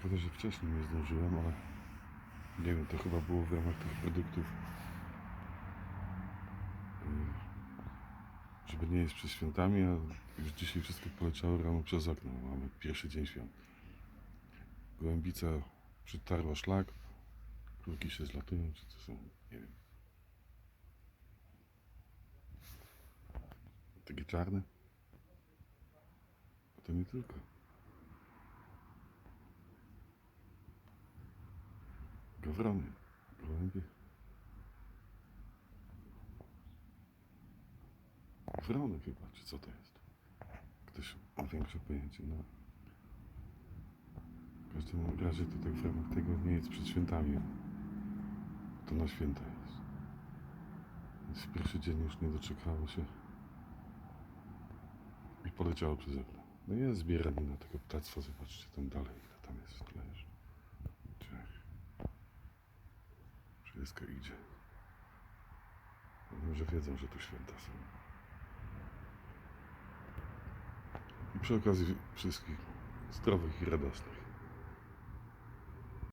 Szkoda, że wcześniej nie zdążyłem, ale nie wiem, to chyba było w ramach tych produktów. Yy, Żeby nie jeść przed świętami, a już dzisiaj wszystko poleciało rano przez okno. Mamy pierwszy dzień świąt. Gołębica przytarła szlak. Kurki się zlatują, czy to są, nie wiem. Takie czarne? A to nie tylko. Gawrony, gołębie. Wrony chyba, czy co to jest? Ktoś ma większe pojęcie, no. W każdym razie to tak w ramach tego nie jest przed świętami. To na święta jest. Więc w pierwszy dzień już nie doczekało się. I poleciało przez okno. No jest zbieranina tego ptactwa, zobaczcie tam dalej, ile tam jest w tle jeszcze. Czech. Wszystko idzie. No, Może wiedzą, że tu święta są. I przy okazji wszystkich zdrowych i radosnych.